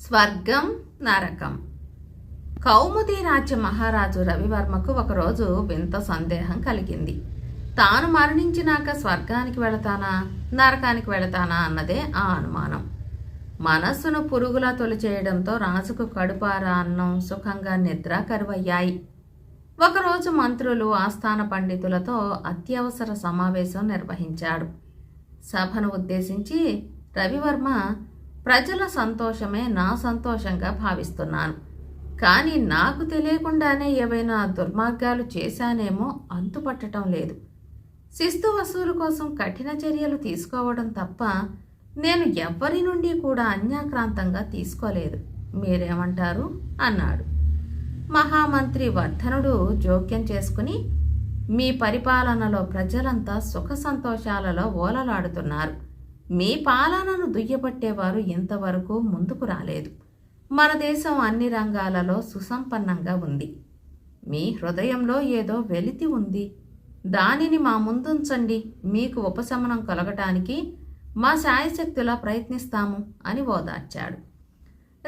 స్వర్గం నరకం. కౌముది రాజ్య మహారాజు రవివర్మకు ఒకరోజు వింత సందేహం కలిగింది. తాను మరణించినాక స్వర్గానికి వెళతానా నరకానికి వెళతానా అన్నదే ఆ అనుమానం. మనస్సును పురుగులా తొలిచేయడంతో రాజుకు కడుపారా అన్నం సుఖంగా నిద్ర కరువయ్యాయి. ఒకరోజు మంత్రులు ఆస్థాన పండితులతో అత్యవసర సమావేశం నిర్వహించాడు. సభను ఉద్దేశించి రవివర్మ ప్రజల సంతోషమే నా సంతోషంగా భావిస్తున్నాను. కానీ నాకు తెలియకుండానే ఏవైనా దుర్మార్గాలు చేశానేమో అంతుపట్టడం లేదు. శిస్తు వసూలు కోసం కఠిన చర్యలు తీసుకోవడం తప్ప నేను ఎవ్వరి నుండి కూడా అన్యాక్రాంతంగా తీసుకోలేదు. మీరేమంటారు? అన్నాడు. మహామంత్రి వర్ధనుడు జోక్యం చేసుకుని మీ పరిపాలనలో ప్రజలంతా సుఖ సంతోషాలలో ఓలలాడుతున్నారు. మీ పాలనను దుయ్యబట్టేవారు ఇంతవరకు ముందుకు రాలేదు. మన దేశం అన్ని రంగాలలో సుసంపన్నంగా ఉంది. మీ హృదయంలో ఏదో వెలితి ఉంది. దానిని మా ముందుంచండి. మీకు ఉపశమనం కలగటానికి మా శాయశక్తులా ప్రయత్నిస్తాము అని ఓదార్చాడు.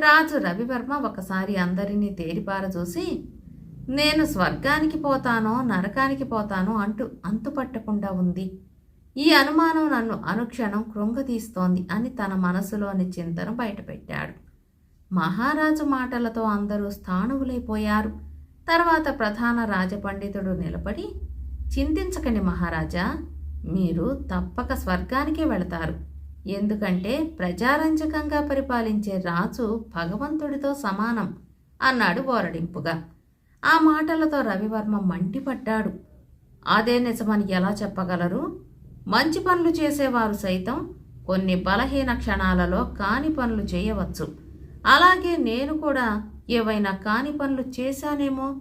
రాజు రవివర్మ ఒకసారి అందరినీ తేరిపార చూసి నేను స్వర్గానికి పోతానో నరకానికి పోతానో అంటూ అంతుపట్టకుండా ఉంది. ఈ అనుమానం నన్ను అనుక్షణం కృంగతీస్తోంది అని తన మనసులోని చింతను బయటపెట్టాడు. మహారాజు మాటలతో అందరూ స్థాణువులైపోయారు. తర్వాత ప్రధాన రాజపండితుడు నిలబడి చింతించకండి మహారాజా మీరు తప్పక స్వర్గానికే వెళతారు. ఎందుకంటే ప్రజారంజకంగా పరిపాలించే రాజు భగవంతుడితో సమానం అన్నాడు బోరడింపుగా ఆ మాటలతో రవివర్మ మండిపడ్డాడు. అదే నిజమని ఎలా చెప్పగలరు? మంచి పనులు చేసేవారు సైతం కొన్ని బలహీన క్షణాలలో కాని పనులు చేయవచ్చు. అలాగే నేను కూడా ఏవైనా కాని పనులు చేశానేమో?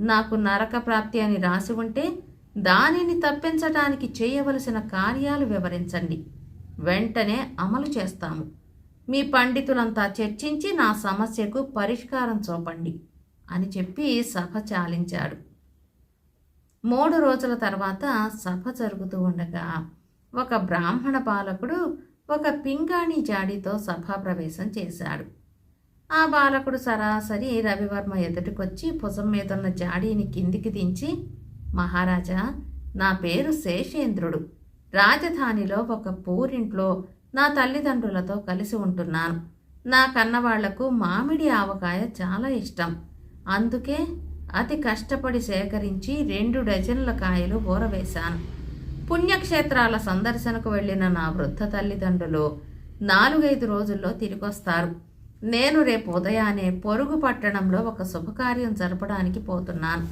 నాకు నరక ప్రాప్తి అని రాసి ఉంటే దానిని తప్పించటానికి చేయవలసిన కార్యాలు వివరించండి. వెంటనే అమలు చేస్తాము. మీ పండితులంతా చర్చించి నా సమస్యకు పరిష్కారం చూపండి అని చెప్పి సభ చాలించాడు. మూడు రోజుల తర్వాత సభ జరుగుతూ ఉండగా ఒక బ్రాహ్మణ బాలకుడు ఒక పింగాణి జాడితో సభాప్రవేశం చేశాడు. ఆ బాలకుడు సరాసరి రవివర్మ ఎదుటికొచ్చి భుజం మీదున్న జాడీని కిందికి దించి మహారాజా నా పేరు శేషేంద్రుడు. రాజధానిలో ఒక పూరింట్లో నా తల్లిదండ్రులతో కలిసి ఉంటున్నాను. నా కన్నవాళ్ళకు మామిడి ఆవకాయ చాలా ఇష్టం. అందుకే అతి కష్టపడి సేకరించి రెండు డజన్ల కాయలు ఊరవేశాను పుణ్యక్షేత్రాల సందర్శనకు వెళ్ళిన నా వృద్ధ తల్లిదండ్రులు నాలుగైదు రోజుల్లో తిరిగొస్తారు. నేను రేపు ఉదయాన్నే పొరుగు పట్టణంలో ఒక శుభకార్యం జరపడానికి పోతున్నాను.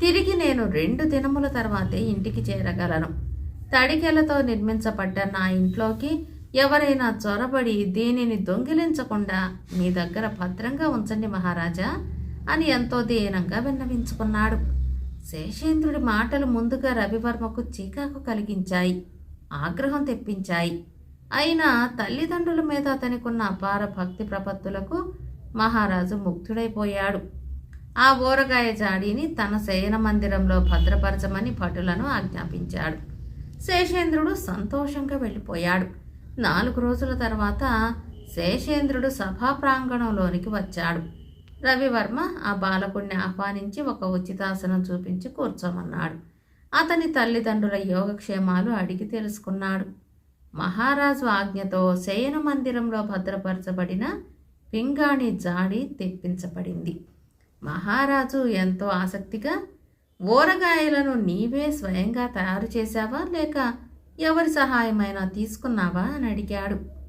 తిరిగి నేను రెండు దినముల తర్వాతే ఇంటికి చేరగలను. తడికెలతో నిర్మించబడ్డ నా ఇంట్లోకి ఎవరైనా చొరబడి దీనిని దొంగిలించకుండా మీ దగ్గర భద్రంగా ఉంచండి మహారాజా. అని ఎంతో దీనంగా విన్నవించుకున్నాడు. శేషేంద్రుడి మాటలు ముందుగా రవివర్మకు చీకాకు కలిగించాయి ఆగ్రహం తెప్పించాయి. అయినా తల్లిదండ్రుల మీద అతనికున్న అపార భక్తి ప్రపత్తులకు మహారాజు ముగ్ధుడైపోయాడు. ఆ ఊరగాయ జాడీని తన శయన మందిరంలో భద్రపరచమని భటులను ఆజ్ఞాపించాడు. శేషేంద్రుడు సంతోషంగా వెళ్ళిపోయాడు. నాలుగు రోజుల తర్వాత శేషేంద్రుడు సభా ప్రాంగణంలోనికి వచ్చాడు. రవివర్మ ఆ బాలకుడిని ఆహ్వానించి ఒక ఉచితాసనం చూపించి కూర్చోమన్నాడు. అతని తల్లిదండ్రుల యోగక్షేమాలు అడిగి తెలుసుకున్నాడు. మహారాజు ఆజ్ఞతో శయన మందిరంలో భద్రపరచబడిన పింగాణి జాడి తెప్పించబడింది. మహారాజు ఎంతో ఆసక్తిగా ఊరగాయలను నీవే స్వయంగా తయారు చేశావా? లేక ఎవరి సహాయమైనా తీసుకున్నావా? అని అడిగాడు.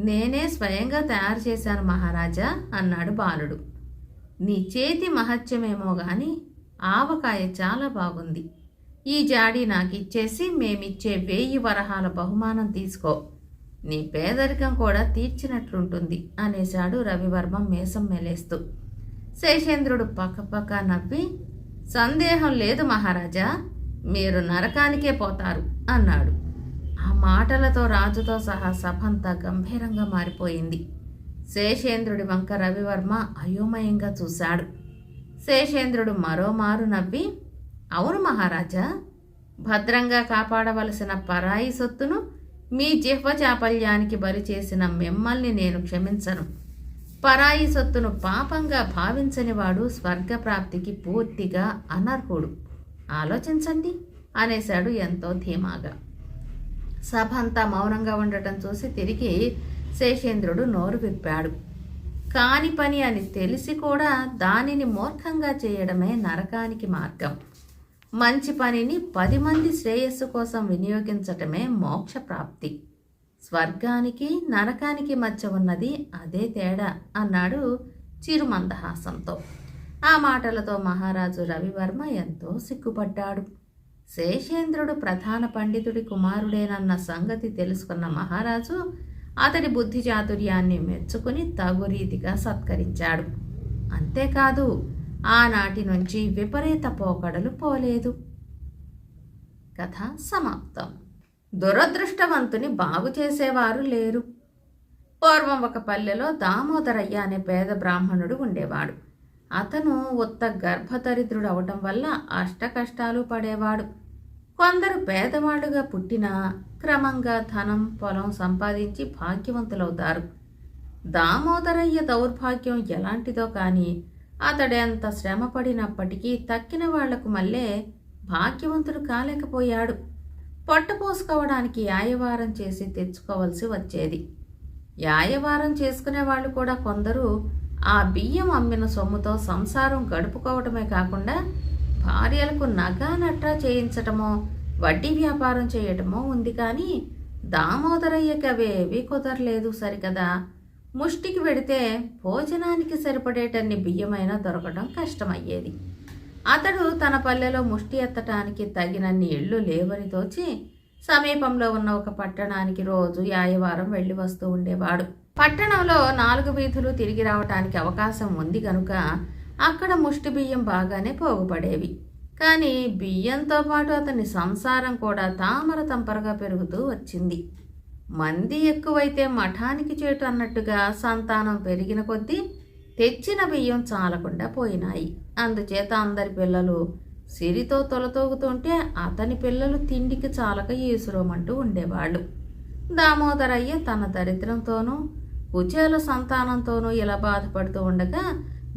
నేనే స్వయంగా తయారు చేశాను మహారాజా అన్నాడు బాలుడు. నీ చేతి మహత్యమేమో గాని ఆవకాయ చాలా బాగుంది. ఈ జాడి నాకు ఇచ్చేసి మేమిచ్చే వేయి వరహాల బహుమానం తీసుకో. నీ పేదరికం కూడా తీర్చినట్లుంటుంది అనేశాడు రవివర్మ మేసం మెలేస్తూ. శేషేంద్రుడు పక్కపక్క నవ్వి సందేహం లేదు మహారాజా మీరు నరకానికే పోతారు అన్నాడు. ఆ మాటలతో రాజుతో సహా సభంతా గంభీరంగా మారిపోయింది. శేషేంద్రుడి వంక రవివర్మ అయోమయంగా చూశాడు. శేషేంద్రుడు మరోమారు నవ్వి అవును మహారాజా భద్రంగా కాపాడవలసిన పరాయి సొత్తును మీ జిహ్వ చాపల్యానికి బరిచేసిన మిమ్మల్ని నేను క్షమించను. పరాయి సొత్తును పాపంగా భావించనివాడు స్వర్గప్రాప్తికి పూర్తిగా అనర్హుడు. ఆలోచించండి అనేశాడు ఎంతో ధీమాగా. సభ అంతా మౌనంగా ఉండటం చూసి తిరిగి శేషేంద్రుడు నోరు విప్పాడు. కాని పని అని తెలిసి కూడా దానిని మూర్ఖంగా చేయడమే నరకానికి మార్గం. మంచి పనిని పది మంది శ్రేయస్సు కోసం వినియోగించటమే మోక్ష ప్రాప్తి. స్వర్గానికి నరకానికి మధ్య ఉన్నది అదే తేడా అన్నాడు చిరుమందహాసంతో. ఆ మాటలతో మహారాజు రవివర్మ ఎంతో సిగ్గుపడ్డాడు. శేషేంద్రుడు ప్రధాన పండితుడి కుమారుడేనన్న సంగతి తెలుసుకున్న మహారాజు అతడి బుద్ధి చాతుర్యాన్ని మెచ్చుకుని తగు రీతిగా సత్కరించాడు. అంతేకాదు ఆనాటి నుంచి విపరీత పోకడలు పోలేదు. కథ సమాప్తం. దురదృష్టవంతుని బాగు చేసేవారు లేరు. పూర్వం ఒక పల్లెలో దామోదరయ్య అనే పేద బ్రాహ్మణుడు ఉండేవాడు. అతను ఉత్త గర్భదరిద్రుడు అవటం వల్ల అష్ట కష్టాలు పడేవాడు. కొందరు పేదవాడుగా పుట్టినా క్రమంగా ధనం పొలం సంపాదించి భాగ్యవంతులవుతారు. దామోదరయ్య దౌర్భాగ్యం ఎలాంటిదో కానీ అతడెంత శ్రమ పడినప్పటికీ తక్కిన వాళ్ళకు మళ్ళే భాగ్యవంతుడు కాలేకపోయాడు. పొట్టపోసుకోవడానికి యాయవారం చేసి తెచ్చుకోవలసి వచ్చేది. యాయవారం చేసుకునే వాళ్ళు కూడా కొందరు ఆ బియ్యం అమ్మిన సొమ్ముతో సంసారం గడుపుకోవటమే కాకుండా భార్యలకు నగ నట్రా చేయించటమో వడ్డీ వ్యాపారం చేయటమో ఉంది కానీ దామోదరయ్యకి అవేవి కుదరలేదు సరికదా. ముష్టికి పెడితే భోజనానికి సరిపడేటన్ని బియ్యమైనా దొరకడం కష్టమయ్యేది. అతడు తన పల్లెలో ముష్టి ఎత్తటానికి తగినన్ని ఇళ్ళు లేవని తోచి సమీపంలో ఉన్న ఒక పట్టణానికి రోజు యాయవారం వెళ్ళి వస్తూ ఉండేవాడు. పట్టణంలో నాలుగు వీధులు తిరిగి రావటానికి అవకాశం ఉంది కనుక అక్కడ ముష్టి బియ్యం బాగానే పోగుపడేవి. కానీ బియ్యంతో పాటు అతని సంసారం కూడా తామర తంపరగా పెరుగుతూ వచ్చింది. మంది ఎక్కువైతే మఠానికి చేటు అన్నట్టుగా సంతానం పెరిగిన కొద్దీ తెచ్చిన బియ్యం చాలకుండా పోయినాయి. అందుచేత అందరి పిల్లలు సిరితో తొలతోగుతుంటే అతని పిల్లలు తిండికి చాలక ఈసురోమంటూ ఉండేవాళ్ళు. దామోదరయ్య తన దరిద్రంతోనూ కుచేల సంతానంతోనూ ఇలా బాధపడుతూ ఉండగా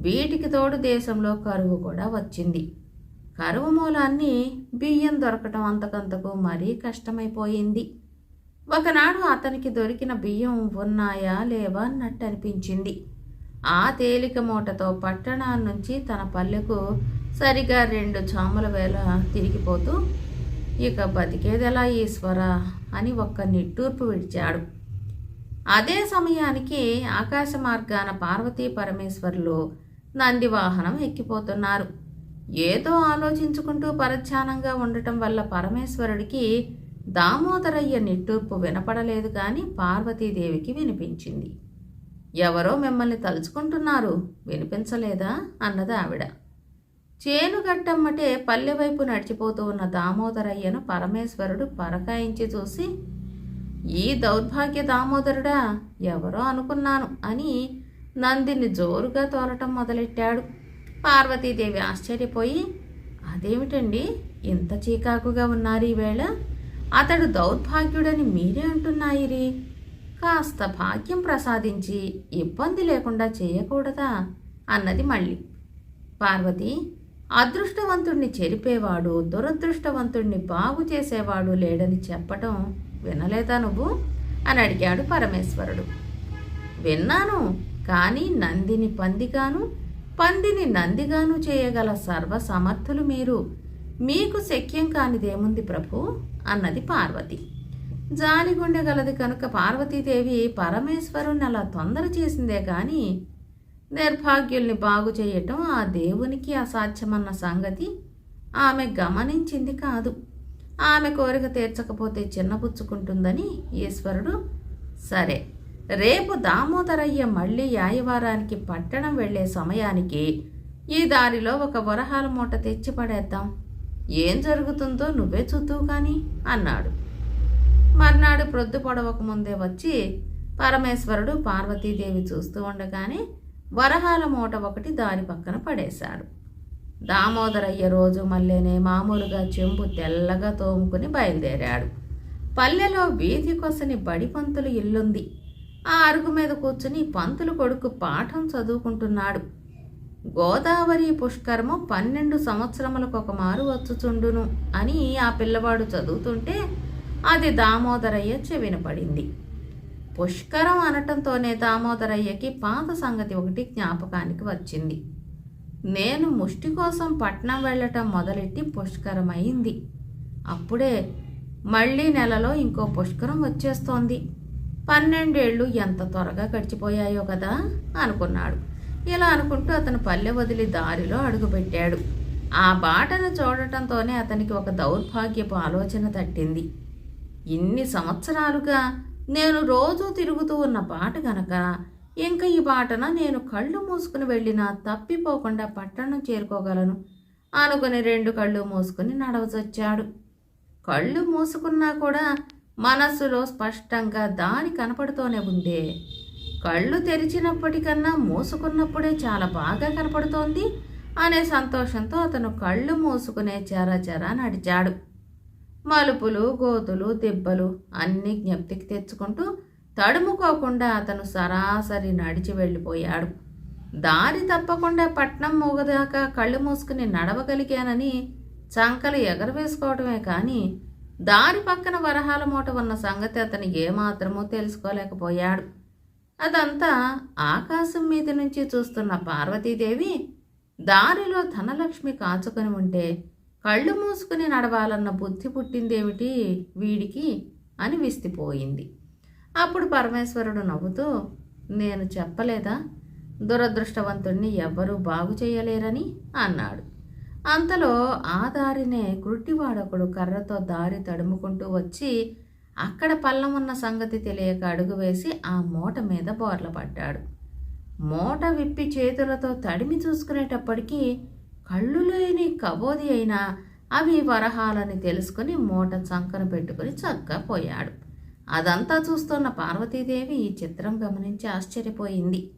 వీటికి తోడు దేశంలో కరువు కూడా వచ్చింది. కరువు మూలాన్ని బియ్యం దొరకటం అంతకంతకు మరీ కష్టమైపోయింది. ఒకనాడు అతనికి దొరికిన బియ్యం ఉన్నాయా లేవా అన్నట్టు అనిపించింది ఆ తేలిక మూటతో పట్టణాన్నించి తన పల్లెకు సరిగా రెండు చాముల వేళ తిరిగిపోతూ ఇక బతికేదెలా ఈశ్వర? అని ఒక్క నిట్టూర్పు విడిచాడు. అదే సమయానికి ఆకాశ మార్గాన పార్వతీ పరమేశ్వర్లు నంది వాహనం ఎక్కిపోతున్నారు. ఏదో ఆలోచించుకుంటూ పరధ్యానంగా ఉండటం వల్ల పరమేశ్వరుడికి దామోదరయ్య నిట్టూర్పు వినపడలేదు కానీ పార్వతీదేవికి వినిపించింది. ఎవరో మిమ్మల్ని తలుచుకుంటున్నారు వినిపించలేదా? అన్నది ఆవిడ. చేనుగట్టమ్మటే పల్లెవైపు పల్లె వైపు నడిచిపోతూ ఉన్న దామోదరయ్యను పరమేశ్వరుడు పరకాయించి చూసి ఈ దౌర్భాగ్య దామోదరుడా ఎవరో అనుకున్నాను అని నందిని జోరుగా తోలటం మొదలెట్టాడు. పార్వతీదేవి ఆశ్చర్యపోయి అదేమిటండి? ఇంత చీకాకుగా ఉన్నారు ఈవేళ? అతడు దౌర్భాగ్యుడని మీరే అంటున్నాయిరి. కాస్త భాగ్యం ప్రసాదించి ఇబ్బంది లేకుండా చేయకూడదా? అన్నది మళ్ళీ. పార్వతి అదృష్టవంతుణ్ణి చెరిపేవాడు దురదృష్టవంతుణ్ణి బాగు చేసేవాడు లేడని చెప్పటం వినలేదా నువ్వు? అని అడిగాడు పరమేశ్వరుడు. విన్నాను. కానీ నందిని పందిగాను పందిని నందిగాను చేయగల సర్వసమర్థులు మీరు. మీకు శక్యం కానిదేముంది ప్రభు? అన్నది పార్వతి. జాలిగుండె గలది కనుక పార్వతీదేవి పరమేశ్వరుని అలా తొందర చేసిందే కానీ నిర్భాగ్యుల్ని బాగు చేయటం ఆ దేవునికి అసాధ్యమన్న సంగతి ఆమె గమనించింది కాదు. ఆమె కోరిక తీర్చకపోతే చిన్నపుచ్చుకుంటుందని ఈశ్వరుడు సరే. రేపు దామోదరయ్య మళ్ళీ యాయవారానికి పట్టణం వెళ్ళే సమయానికి ఈ దారిలో ఒక వరహాల మూట తెచ్చి పడేద్దాం. ఏం జరుగుతుందో నువ్వే చూద్దువు కానీ అన్నాడు. మర్నాడు ప్రొద్దు పొడవక ముందే వచ్చి పరమేశ్వరుడు పార్వతీదేవి చూస్తూ ఉండగానే వరహాల మూట ఒకటి దారి పక్కన పడేశాడు. దామోదరయ్య రోజు మళ్ళీనే మామూలుగా చెంబు తెల్లగా తోముకుని బయలుదేరాడు. పల్లెలో వీధి కొసని బడిపంతులు ఇల్లుంది. ఆ అరుగు మీద కూర్చుని పంతులు కొడుకు పాఠం చదువుకుంటున్నాడు. గోదావరి పుష్కరము పన్నెండు సంవత్సరములకు ఒక మారు వచ్చుచుండును అని ఆ పిల్లవాడు చదువుతుంటే అది దామోదరయ్య చెవినపడింది పుష్కరం అనటంతోనే దామోదరయ్యకి పాత సంగతి ఒకటి జ్ఞాపకానికి వచ్చింది. నేను ముష్టి కోసం పట్నం వెళ్ళటం మొదలెట్టి పుష్కరమైంది. అప్పుడే మళ్ళీ నెలలో ఇంకో పుష్కరం వచ్చేస్తోంది. పన్నెండేళ్ళు ఎంత త్వరగా గడిచిపోయాయో కదా అనుకున్నాడు. ఇలా అనుకుంటూ అతను పల్లె వదిలి దారిలో అడుగుపెట్టాడు. ఆ బాటను చూడటంతోనే అతనికి ఒక దౌర్భాగ్యపు ఆలోచన తట్టింది. ఇన్ని సంవత్సరాలుగా నేను రోజూ తిరుగుతూ ఉన్న బాట గనక ఇంకా ఈ బాటన నేను కళ్ళు మూసుకుని వెళ్ళినా తప్పిపోకుండా పట్టణం చేరుకోగలను అనుకుని రెండు కళ్ళు మూసుకుని నడవచొచ్చాడు. కళ్ళు మూసుకున్నా కూడా మనస్సులో స్పష్టంగా దాని కనపడుతూనే ఉందే. కళ్ళు తెరిచినప్పటికన్నా మూసుకున్నప్పుడే చాలా బాగా కనపడుతోంది అనే సంతోషంతో అతను కళ్ళు మూసుకునే చరాచరా నడిచాడు. మలుపులు గోతులు దెబ్బలు అన్నీ జ్ఞప్తికి తెచ్చుకుంటూ తడుముకోకుండా అతను సరాసరి నడిచి వెళ్ళిపోయాడు. దారి తప్పకుండా పట్నం మూగదాకా కళ్ళు మూసుకుని నడవగలిగానని చంకలు ఎగరవేసుకోవడమే కానీ దారి పక్కన వరహాల మూట ఉన్న సంగతి అతను ఏమాత్రమో తెలుసుకోలేకపోయాడు. అదంతా ఆకాశం మీద నుంచి చూస్తున్న పార్వతీదేవి దారిలో ధనలక్ష్మి కాచుకొని ఉంటే కళ్ళు మూసుకుని నడవాలన్న బుద్ధి పుట్టిందేమిటి వీడికి అని విస్తిపోయింది అప్పుడు పరమేశ్వరుడు నవ్వుతూ నేను చెప్పలేదా? దురదృష్టవంతుణ్ణి ఎవ్వరూ బాగు చేయలేరని? అన్నాడు. అంతలో ఆ దారినే కృట్టివాడొకడు కర్రతో దారి తడుముకుంటూ వచ్చి అక్కడ పల్లం ఉన్న సంగతి తెలియక అడుగు వేసి ఆ మూట మీద బోర్లపడ్డాడు మూట విప్పి చేతులతో తడిమి చూసుకునేటప్పటికీ కళ్ళు లేని కబోది అయినా అవి వరహాలని తెలుసుకుని మూట చంకన పెట్టుకుని చక్కగా పోయాడు. అదంతా చూస్తున్న పార్వతీదేవి ఈ చిత్రం గమనించి ఆశ్చర్యపోయింది.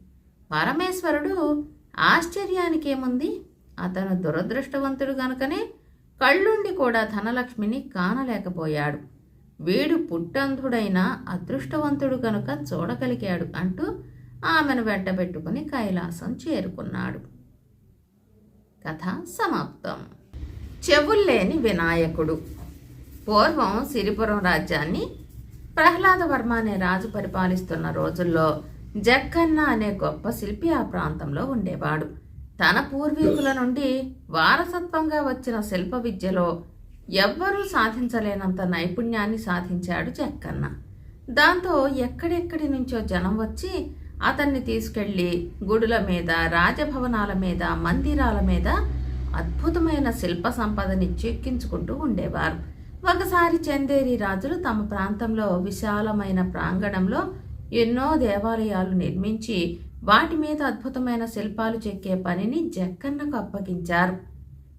పరమేశ్వరుడు ఆశ్చర్యానికేముంది? అతను దురదృష్టవంతుడు గనుకనే కళ్ళుండి కూడా ధనలక్ష్మిని కానలేకపోయాడు. వీడు పుట్టంధుడైన అదృష్టవంతుడు కనుక చూడగలిగాడు అంటూ ఆమెను వెంటబెట్టుకుని కైలాసం చేరుకున్నాడు. కథ సమాప్తం. చెవుల్లేని వినాయకుడు. పూర్వం సిరిపురం రాజ్యాన్ని ప్రహ్లాదవర్మ అనే రాజు పరిపాలిస్తున్న రోజుల్లో జక్కన్న అనే గొప్ప శిల్పి ఆ ప్రాంతంలో ఉండేవాడు. తన పూర్వీకుల నుండి వారసత్వంగా వచ్చిన శిల్ప విద్యలో ఎవ్వరూ సాధించలేనంత నైపుణ్యాన్ని సాధించాడు జక్కన్న. దాంతో ఎక్కడెక్కడి నుంచో జనం వచ్చి అతన్ని తీసుకెళ్ళి గుడుల మీద రాజభవనాల మీద మందిరాల మీద అద్భుతమైన శిల్ప సంపదని చెక్కించుకుంటూ ఉండేవారు. ఒకసారి చందేరి రాజులు తమ ప్రాంతంలో విశాలమైన ప్రాంగణంలో ఎన్నో దేవాలయాలు నిర్మించి వాటి మీద అద్భుతమైన శిల్పాలు చెక్కే పనిని జక్కన్నకు అప్పగించారు.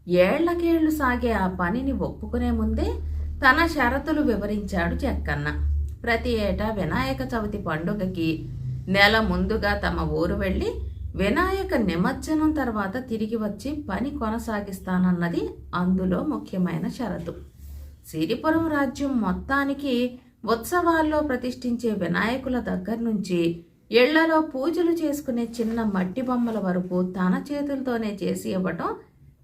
ఏళ్ళకేళ్ళు సాగే ఆ పనిని ఒప్పుకునే ముందే తన షరతులు వివరించాడు జక్కన్న. ప్రతి ఏటా వినాయక చవితి పండుగకి నెల ముందుగా తమ ఊరు వెళ్ళి వినాయక నిమజ్జనం తర్వాత తిరిగి వచ్చి పని కొనసాగిస్తానన్నది అందులో ముఖ్యమైన షరతు. సిరిపురం రాజ్యం మొత్తానికి ఉత్సవాల్లో ప్రతిష్ఠించే వినాయకుల దగ్గర నుంచి ఇళ్ళలో పూజలు చేసుకునే చిన్న మట్టి బొమ్మల వరకు తన చేతులతోనే చేసి ఇవ్వటం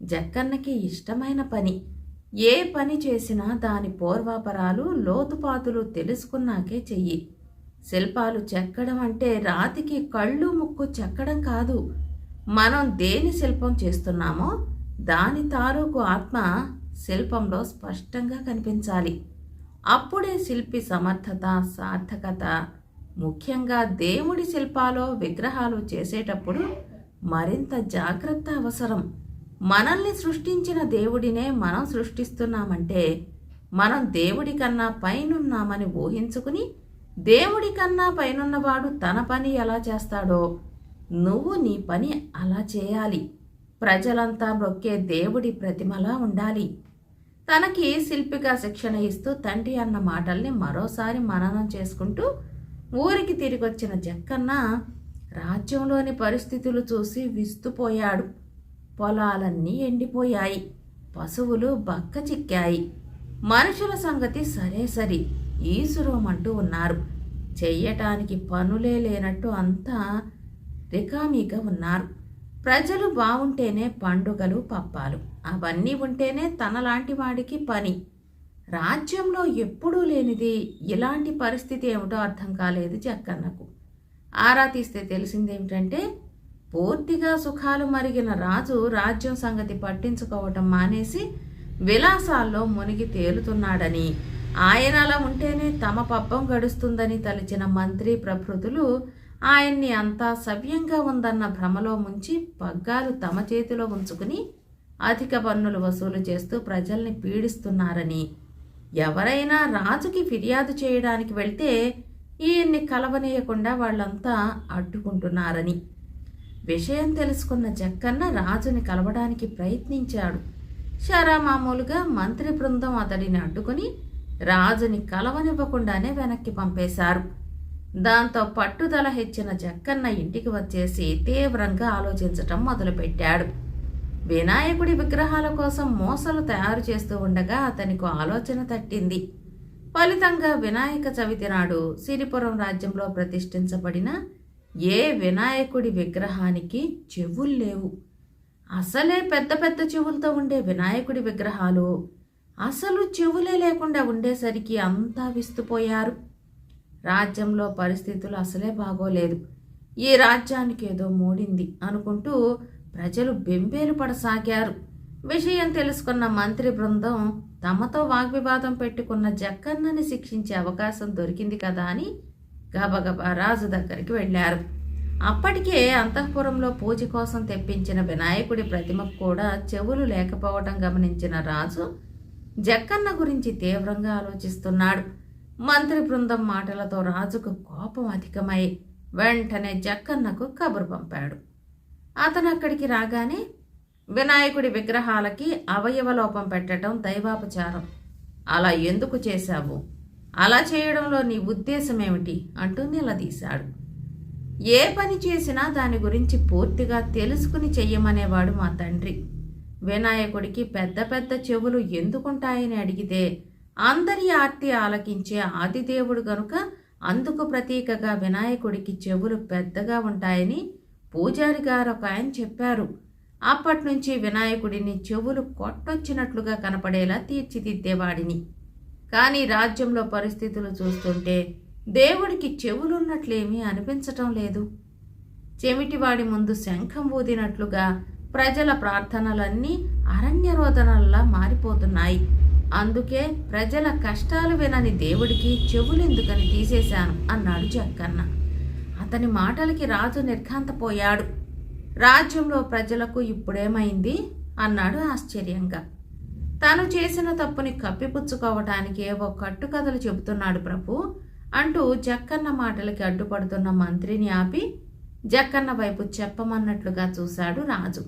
జక్కన్నకి ఇష్టమైన పని. ఏ పని చేసినా దాని పూర్వాపరాలు లోతుపాతులు తెలుసుకున్నాకే చెయ్యి. శిల్పాలు చెక్కడం అంటే రాతికి కళ్ళు ముక్కు చెక్కడం కాదు. మనం దేని శిల్పం చేస్తున్నామో దాని తాలూకు ఆత్మ శిల్పంలో స్పష్టంగా కనిపించాలి. అప్పుడే శిల్పి సమర్థత సార్థకత ముఖ్యంగా దేవుడి శిల్పాలో విగ్రహాలు చేసేటప్పుడు మరింత జాగ్రత్త అవసరం. మనల్ని సృష్టించిన దేవుడినే మనం సృష్టిస్తున్నామంటే మనం దేవుడి కన్నా పైనున్నామని ఊహించుకుని దేవుడి కన్నా పైనున్నవాడు తన పని ఎలా చేస్తాడో నువ్వు నీ పని అలా చేయాలి. ప్రజలంతా మొక్కే దేవుడి ప్రతిమలా ఉండాలి. తనకి శిల్పిగా శిక్షణ ఇస్తూ తండ్రి అన్న మాటల్ని మరోసారి మననం చేసుకుంటూ ఊరికి తిరిగొచ్చిన జక్కన్న రాజ్యంలోని పరిస్థితులు చూసి విస్తుపోయాడు. పొలాలన్నీ ఎండిపోయాయి. పశువులు బక్క చిక్కాయి. మనుషుల సంగతి సరే సరి ఈసురోమంటూ ఉన్నారు. చెయ్యటానికి పనులే లేనట్టు అంతా రికామీగా ఉన్నారు. ప్రజలు బాగుంటేనే పండుగలు పప్పాలు. అవన్నీ ఉంటేనే తనలాంటి వాడికి పని. రాజ్యంలో ఎప్పుడూ లేనిది ఎలాంటి పరిస్థితి ఏమిటో అర్థం కాలేదు జక్కన్నకు. ఆరా తీస్తే తెలిసిందేమిటంటే పూర్తిగా సుఖాలు మరిగిన రాజు రాజ్యం సంగతి పట్టించుకోవటం మానేసి విలాసాల్లో మునిగి తేలుతున్నాడని ఆయన అలా ఉంటేనే తమ పబ్బం గడుస్తుందని తలిచిన మంత్రి ప్రభృతులు ఆయన్ని అంతా సవ్యంగా ఉందన్న భ్రమలో ముంచి పగ్గాలు తమ చేతిలో ఉంచుకుని అధిక పన్నులు వసూలు చేస్తూ ప్రజల్ని పీడిస్తున్నారని ఎవరైనా రాజుకి ఫిర్యాదు చేయడానికి వెళ్తే ఈయన్ని కలవనీయకుండా వాళ్ళంతా అడ్డుకుంటున్నారని. విషయం తెలుసుకున్న జక్కన్న రాజుని కలవడానికి ప్రయత్నించాడు. షరా మామూలుగా మంత్రి బృందం అతడిని అడ్డుకుని రాజుని కలవనివ్వకుండానే వెనక్కి పంపేశారు. దాంతో పట్టుదల హెచ్చిన జక్కన్న ఇంటికి వచ్చేసి తీవ్రంగా ఆలోచించటం మొదలుపెట్టాడు. వినాయకుడి విగ్రహాల కోసం మోసలు తయారు చేస్తూ ఉండగా అతనికి ఆలోచన తట్టింది. ఫలితంగా వినాయక చవితి నాడు సిరిపురం రాజ్యంలో ప్రతిష్ఠించబడిన ఏ వినాయకుడి విగ్రహానికి చెవులు లేవు. అసలే పెద్ద పెద్ద చెవులతో ఉండే వినాయకుడి విగ్రహాలు అసలు చెవులే లేకుండా ఉండేసరికి అంతా విస్తుపోయారు. రాజ్యంలో పరిస్థితులు అసలే బాగోలేదు. ఈ రాజ్యానికి ఏదో మూడింది అనుకుంటూ ప్రజలు బెంబేలు పడసాగారు. విషయం తెలుసుకున్న మంత్రి బృందం తమతో వాగ్వివాదం పెట్టుకున్న జక్కన్నని శిక్షించే అవకాశం దొరికింది కదా అని గబగబా రాజు దగ్గరికి వెళ్ళారు. అప్పటికే అంతఃపురంలో పూజ కోసం తెప్పించిన వినాయకుడి ప్రతిమకు కూడా చెవులు లేకపోవటం గమనించిన రాజు జక్కన్న గురించి తీవ్రంగా ఆలోచిస్తున్నాడు. మంత్రి బృందం మాటలతో రాజుకు కోపం అధికమై వెంటనే జక్కన్నకు కబురు పంపాడు. అతను అక్కడికి రాగానే వినాయకుడి విగ్రహాలకి అవయవలోపం పెట్టడం దైవాపచారం. అలా ఎందుకు చేశావు? అలా చేయడంలో నీ ఉద్దేశం ఏమిటి అంటూ నిలదీశాడు. ఏ పని చేసినా దాని గురించి పూర్తిగా తెలుసుకుని చెయ్యమనేవాడు మా తండ్రి. వినాయకుడికి పెద్ద పెద్ద చెవులు ఎందుకుంటాయని అడిగితే అందరి ఆర్తి ఆలకించే ఆదిదేవుడు గనుక అందుకు ప్రతీకగా వినాయకుడికి చెవులు పెద్దగా ఉంటాయని పూజారి గారు ఒక ఆయన చెప్పారు అప్పటి నుంచి వినాయకుడిని చెవులు కొట్టొచ్చినట్లుగా కనపడేలా తీర్చిదిద్దేవాడిని. కానీ రాజ్యంలో పరిస్థితులు చూస్తుంటే దేవుడికి చెవులున్నట్లేమీ అనిపించటం లేదు. చెమిటివాడి ముందు శంఖం ఊదినట్లుగా ప్రజల ప్రార్థనలన్నీ అరణ్యరోదనల్లా మారిపోతున్నాయి. అందుకే ప్రజల కష్టాలు వినని దేవుడికి చెవులెందుకని తీసేశాను అన్నాడు జక్కన్న అతని మాటలకి రాజు నిర్ఘాంతపోయాడు. రాజ్యంలో ప్రజలకు ఇప్పుడేమైంది? అన్నాడు ఆశ్చర్యంగా. తను చేసిన తప్పుని కప్పిపుచ్చుకోవటానికి ఏవో కట్టుకథలు చెబుతున్నాడు ప్రభు అంటూ జక్కన్న మాటలకి అడ్డుపడుతున్న మంత్రిని ఆపి జక్కన్న వైపు చెప్పమన్నట్లుగా చూశాడు రాజు.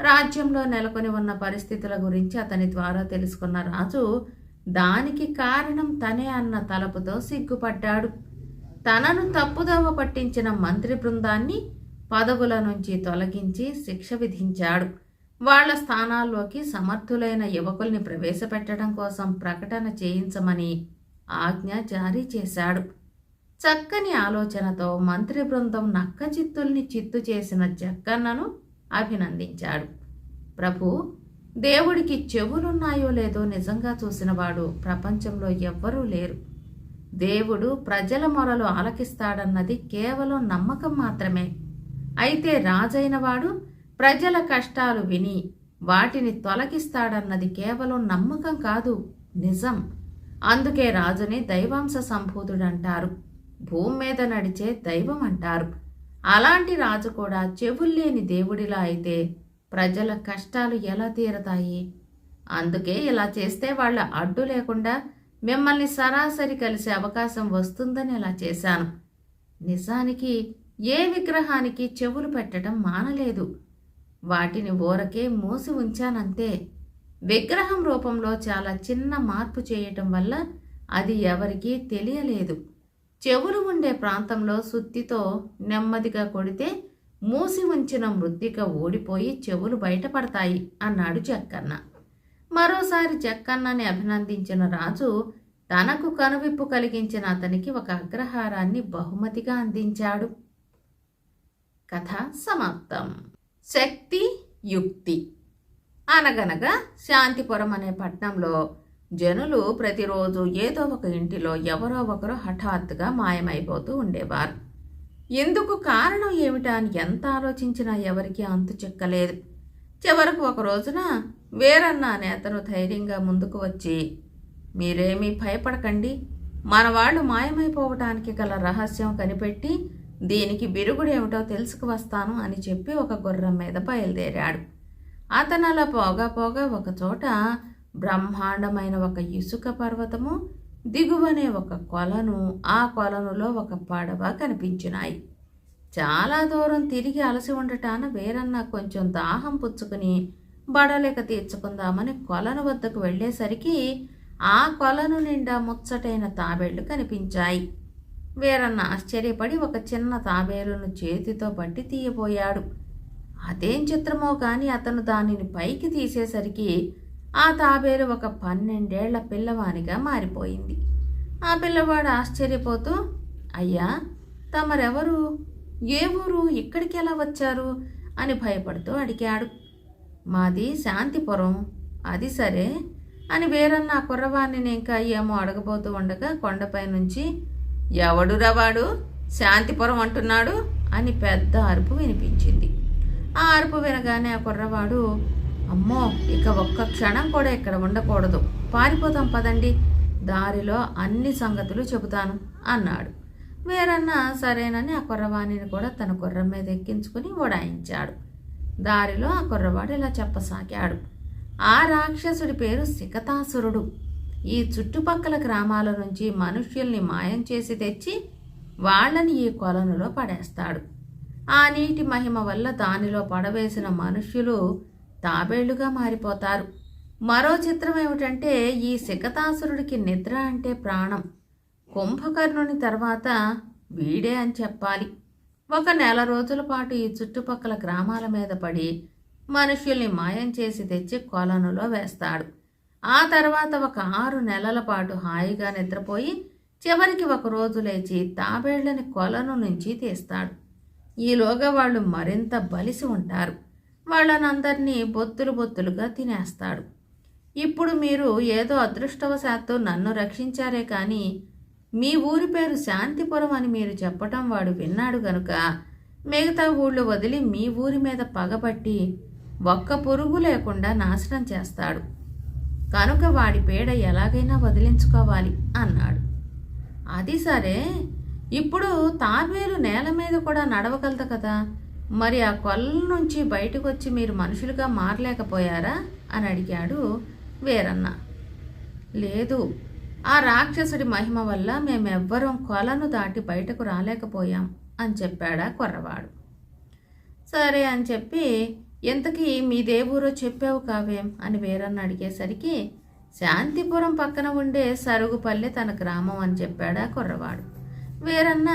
రాజ్యంలో నెలకొని ఉన్న పరిస్థితుల గురించి అతని ద్వారా తెలుసుకున్న రాజు దానికి కారణం తనే అన్న తలపుతో సిగ్గుపడ్డాడు. తనను తప్పుదోవ పట్టించిన మంత్రి బృందాన్ని పదవుల నుంచి తొలగించి శిక్ష విధించాడు. వాళ్ళ స్థానాల్లోకి సమర్థులైన యువకుల్ని ప్రవేశపెట్టడం కోసం ప్రకటన చేయించమని ఆజ్ఞ జారీ చేశాడు. చక్కని ఆలోచనతో మంత్రి బృందం నక్క చిత్తుల్ని చిత్తు చేసిన జక్కన్నను అభినందించాడు. ప్రభు దేవుడికి చెవులున్నాయో లేదో నిజంగా చూసినవాడు ప్రపంచంలో ఎవ్వరూ లేరు. దేవుడు ప్రజల మొరలు ఆలకిస్తాడన్నది కేవలం నమ్మకం మాత్రమే. అయితే రాజైనవాడు ప్రజల కష్టాలు విని వాటిని తొలగిస్తాడన్నది కేవలం నమ్మకం కాదు నిజం. అందుకే రాజుని దైవాంశ సంభూతుడంటారు. భూమి మీద నడిచే దైవం అంటారు. అలాంటి రాజు కూడా చెవుల్లేని దేవుడిలా అయితే ప్రజల కష్టాలు ఎలా తీరతాయి? అందుకే ఇలా చేస్తే వాళ్ళ అడ్డు లేకుండా మిమ్మల్ని సరాసరి కలిసే అవకాశం వస్తుందని ఇలా చేశాను. నిజానికి ఏ విగ్రహానికి చెవులు పెట్టడం మానలేదు. వాటిని ఊరకే మూసి ఉంచానంతే. విగ్రహం రూపంలో చాలా చిన్న మార్పు చేయటం వల్ల అది ఎవరికీ తెలియలేదు. చెవులు ఉండే ప్రాంతంలో సుత్తితో నెమ్మదిగా కొడితే మూసి ఉంచిన మృత్తిక ఓడిపోయి చెవులు బయటపడతాయి అన్నాడు జక్కన్న మరోసారి జక్కన్నని అభినందించిన రాజు తనకు కనువిప్పు కలిగించిన అతనికి ఒక అగ్రహారాన్ని బహుమతిగా అందించాడు. కథ సమాప్తం. శక్తి యుక్తి. అనగనగా శాంతిపురం అనే పట్టణంలో జనులు ప్రతిరోజు ఏదో ఒక ఇంటిలో ఎవరో ఒకరు హఠాత్తుగా మాయమైపోతూ ఉండేవారు. ఎందుకు కారణం ఏమిటా అని ఎంత ఆలోచించినా ఎవరికీ అంతు చిక్కలేదు. చివరకు ఒక రోజున వేరన్న అనే అతను ధైర్యంగా ముందుకు వచ్చి మీరేమీ భయపడకండి. మన వాళ్ళు మాయమైపోవటానికి గల రహస్యం కనిపెట్టి దీనికి బిరుగుడేమిటో తెలుసుకు వస్తాను అని చెప్పి ఒక గుర్రం మీద బయలుదేరాడు. అతను అలా పోగా పోగా ఒక చోట బ్రహ్మాండమైన ఒక ఇసుక పర్వతము దిగువనే ఒక కొలను ఆ కొలనులో ఒక పడవ కనిపించినాయి. చాలా దూరం తిరిగి అలసి ఉండటాన వేరన్న కొంచెం దాహం పుచ్చుకుని బడలేక తీర్చుకుందామని కొలను వద్దకు వెళ్ళేసరికి ఆ కొలను నిండా ముచ్చటైన తాబేళ్ళు కనిపించాయి. వీరన్న ఆశ్చర్యపడి ఒక చిన్న తాబేలును చేతితో పట్టి తీయబోయాడు. అదేం చిత్రమో కానీ అతను దానిని పైకి తీసేసరికి ఆ తాబేలు ఒక పన్నెండేళ్ళ పిల్లవానిగా మారిపోయింది. ఆ పిల్లవాడు ఆశ్చర్యపోతూ అయ్యా తమరెవరు? ఏ ఊరు ఇక్కడికి ఎలా వచ్చారు? అని భయపడుతూ అడిగాడు. మాది శాంతిపురం. అది సరే. అని వేరన్న ఆ కుర్రవాణ్ణి ఇంకా ఏమో అడగబోతూ ఉండగా కొండపై నుంచి ఎవడురా వాడు? శాంతిపురం అంటున్నాడు? అని పెద్ద అరుపు వినిపించింది. ఆ అరుపు వినగానే ఆ కుర్రవాడు అమ్మో ఇక ఒక్క క్షణం కూడా ఇక్కడ ఉండకూడదు. పారిపోతాం పదండి. దారిలో అన్ని సంగతులు చెబుతాను అన్నాడు. వేరన్న సరేనని ఆ కుర్రవాణిని కూడా తన గుర్రం మీద ఎక్కించుకుని ఓడాయించాడు. దారిలో ఆ కుర్రవాడు ఇలా చెప్పసాగాడు. ఆ రాక్షసుడి పేరు సికతాసురుడు ఈ చుట్టుపక్కల గ్రామాల నుంచి మనుష్యుల్ని మాయం చేసి తెచ్చి వాళ్ళని ఈ కొలనులో పడేస్తాడు. ఆ నీటి మహిమ వల్ల దానిలో పడవేసిన మనుష్యులు తాబేళ్ళుగా మారిపోతారు. మరో చిత్రం ఏమిటంటే ఈ సికతాసురుడికి నిద్ర అంటే ప్రాణం. కుంభకర్ణుని తర్వాత వీడే అని చెప్పాలి. ఒక నెల రోజుల పాటు ఈ చుట్టుపక్కల గ్రామాల మీద పడి మనుష్యుల్ని మాయం చేసి తెచ్చి కొలనులో వేస్తాడు. ఆ తర్వాత ఒక ఆరు నెలల పాటు హాయిగా నిద్రపోయి చివరికి ఒక రోజు లేచి తాబేళ్ళని కొలను నుంచి తీస్తాడు. ఈలోగా వాళ్ళు మరింత బలిసి ఉంటారు. వాళ్ళనందరినీ బొత్తులు బొత్తులుగా తినేస్తాడు. ఇప్పుడు మీరు ఏదో అదృష్టవశాత్తు నన్ను రక్షించారే కానీ మీ ఊరి పేరు శాంతిపురం అని మీరు చెప్పటం వాడు విన్నాడు గనుక మిగతా ఊళ్ళో వదిలి మీ ఊరి మీద పగబట్టి ఒక్క పురుగు లేకుండా నాశనం చేస్తాడు. కనుక వాడి పేడ ఎలాగైనా వదిలించుకోవాలి అన్నాడు. అది సరే ఇప్పుడు తాబేలు నేల మీద కూడా నడవగలదు కదా. మరి ఆ కొల్ల నుంచి బయటకు వచ్చి మీరు మనుషులుగా మారలేకపోయారా? అని అడిగాడు వేరన్న. లేదు ఆ రాక్షసుడి మహిమ వల్ల మేమెవ్వరం కొలను దాటి బయటకు రాలేకపోయాం అని చెప్పాడా కుర్రవాడు. సరే అని చెప్పి ఎంతకీ మీదేవూరో చెప్పావు కావేం అని వేరన్న అడిగేసరికి శాంతిపురం పక్కన ఉండే సరుగుపల్లె తన గ్రామం అని చెప్పాడా కుర్రవాడు. వేరన్న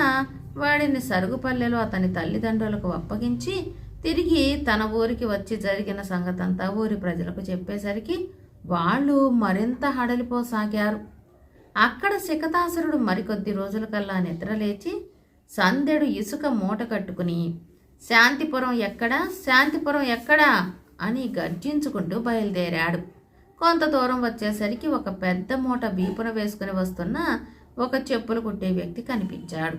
వాడిని సరుగుపల్లెలో అతని తల్లిదండ్రులకు అప్పగించి తిరిగి తన ఊరికి వచ్చి జరిగిన సంగతంతా ఊరి ప్రజలకు చెప్పేసరికి వాళ్ళు మరింత హడలిపోసాగారు. అక్కడ శిఖతాసురుడు మరికొద్ది రోజుల కల్లా నిద్రలేచి సందెడు ఇసుక మూట కట్టుకుని శాంతిపురం ఎక్కడా? శాంతిపురం ఎక్కడా? అని గర్జించుకుంటూ బయలుదేరాడు. కొంత దూరం వచ్చేసరికి ఒక పెద్ద మూట వీపున వేసుకుని వస్తున్న ఒక చెప్పులు కుట్టే వ్యక్తి కనిపించాడు.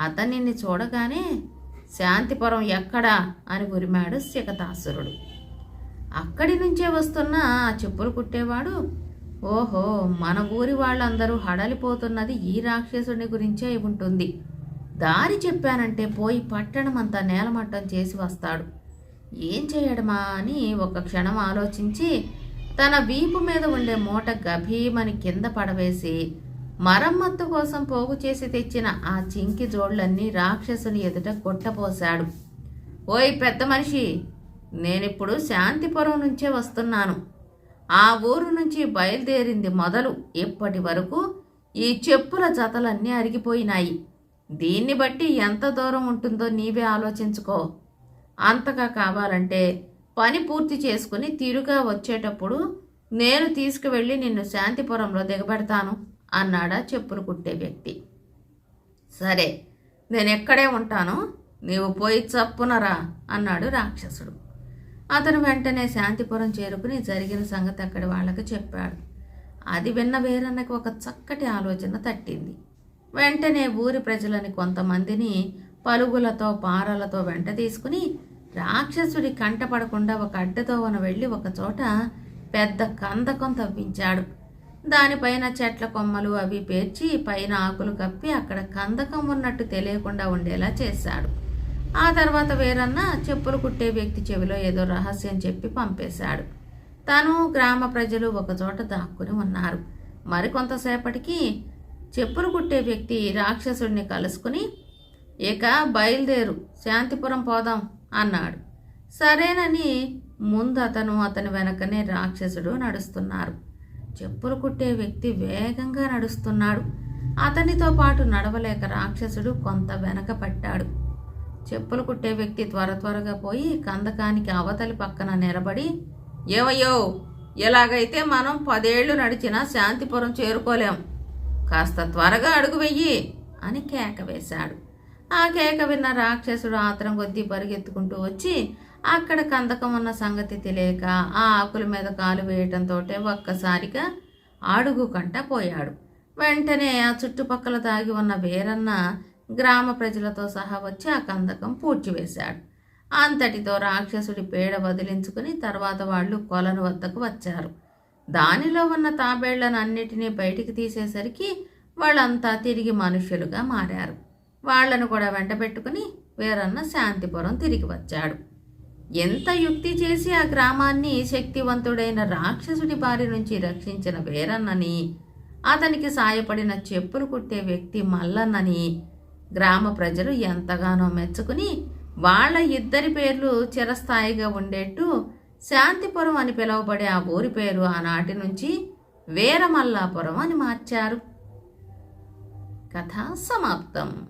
అతనిని చూడగానే శాంతిపురం ఎక్కడా? అని గురిమాడు శిఖతాసురుడు. అక్కడి నుంచే వస్తున్న ఆ చెప్పులు కుట్టేవాడు ఓహో మన ఊరి వాళ్ళందరూ హడలిపోతున్నది ఈ రాక్షసుని గురించే ఉంటుంది. దారి చెప్పానంటే పోయి పట్టణం అంతా నేలమట్టం చేసి వస్తాడు. ఏం చేయడమా అని ఒక క్షణం ఆలోచించి తన వీపు మీద ఉండే మూట గభీమని కింద పడవేసి మరమ్మత్తు కోసం పోగు చేసి తెచ్చిన ఆ చింకి జోళ్ళన్నీ రాక్షసుని ఎదుట కొట్టపోశాడు ఓయ్ పెద్ద మనిషి నేనిప్పుడు శాంతిపురం నుంచే వస్తున్నాను. ఆ ఊరు నుంచి బయలుదేరింది మొదలు ఇప్పటి వరకు ఈ చెప్పుల జతలన్నీ అరిగిపోయినాయి. దీన్ని బట్టి ఎంత దూరం ఉంటుందో నీవే ఆలోచించుకో. అంతగా కావాలంటే పని పూర్తి చేసుకుని తిరుగా వచ్చేటప్పుడు నేను తీసుకువెళ్ళి నిన్ను శాంతిపురంలో దిగబెడతాను అన్నాడా చెప్పులు కుట్టే వ్యక్తి. సరే నేను ఎక్కడే ఉంటాను నీవు పోయి చప్పునరా అన్నాడు రాక్షసుడు. అతను వెంటనే శాంతిపురం చేరుకుని జరిగిన సంగతి అక్కడి వాళ్ళకి చెప్పాడు. అది విన్న వీరన్నకి ఒక చక్కటి ఆలోచన తట్టింది. వెంటనే ఊరి ప్రజలని కొంతమందిని పలుగులతో పారలతో వెంట తీసుకుని రాక్షసుడి కంటపడకుండా ఒక అడ్డదోవన వెళ్ళి ఒకచోట పెద్ద కందకం తవ్వించాడు. దానిపైన చెట్ల కొమ్మలు అవి పేర్చి పైన ఆకులు కప్పి అక్కడ కందకం ఉన్నట్టు తెలియకుండా ఉండేలా చేశాడు. ఆ తర్వాత వేరన్న చెప్పులు కుట్టే వ్యక్తి చెవిలో ఏదో రహస్యం చెప్పి పంపేశాడు. తను గ్రామ ప్రజలు ఒకచోట దాక్కుని ఉన్నారు. మరికొంతసేపటికి చెప్పులు కుట్టే వ్యక్తి రాక్షసుడిని కలుసుకుని ఇక బయలుదేరు శాంతిపురం పోదాం అన్నాడు. సరేనని ముందు అతను అతని వెనకనే రాక్షసుడు నడుస్తున్నారు. చెప్పులు కుట్టే వ్యక్తి వేగంగా నడుస్తున్నాడు. అతనితో పాటు నడవలేక రాక్షసుడు కొంత వెనక పట్టాడు. చెప్పులు కుట్టే వ్యక్తి త్వర త్వరగా పోయి కందకానికి అవతలి పక్కన నిలబడి ఏమయ్యో ఎలాగైతే మనం పదేళ్ళు నడిచినా శాంతిపురం చేరుకోలేం. కాస్త త్వరగా అడుగు వెయ్యి అని కేక వేశాడు. ఆ కేక విన్న రాక్షసుడు ఆత్రం కొద్దీ పరిగెత్తుకుంటూ వచ్చి అక్కడ కందకం ఉన్న సంగతి తెలియక ఆ ఆకుల మీద కాలు వేయటంతో ఒక్కసారిగా అడుగు కంట పోయాడు. వెంటనే ఆ చుట్టుపక్కల దాగి ఉన్న వేరన్న గ్రామ ప్రజలతో సహా వచ్చి ఆ కందకం పూడ్చివేశాడు. అంతటితో రాక్షసుడి పేడ వదిలించుకుని తర్వాత వాళ్ళు కొలను వద్దకు వచ్చారు. దానిలో ఉన్న తాబేళ్ళను అన్నిటినీ బయటికి తీసేసరికి వాళ్ళంతా తిరిగి మనుష్యులుగా మారారు. వాళ్ళను కూడా వెంట పెట్టుకుని వీరన్న శాంతిపురం తిరిగి వచ్చాడు. ఎంత యుక్తి చేసి ఆ గ్రామాన్ని శక్తివంతుడైన రాక్షసుడి బారి నుంచి రక్షించిన వీరన్నని అతనికి సాయపడిన చెప్పులు కుట్టే వ్యక్తి మల్లన్నని గ్రామ ప్రజలు ఎంతగానో మెచ్చుకుని వాళ్ళ ఇద్దరి పేర్లు చిరస్థాయిగా ఉండేట్టు శాంతిపురం అని పిలువబడే ఆ ఊరి పేరు ఆనాటి నుంచి వీరమల్లాపురం అని మార్చారు. కథ సమాప్తం.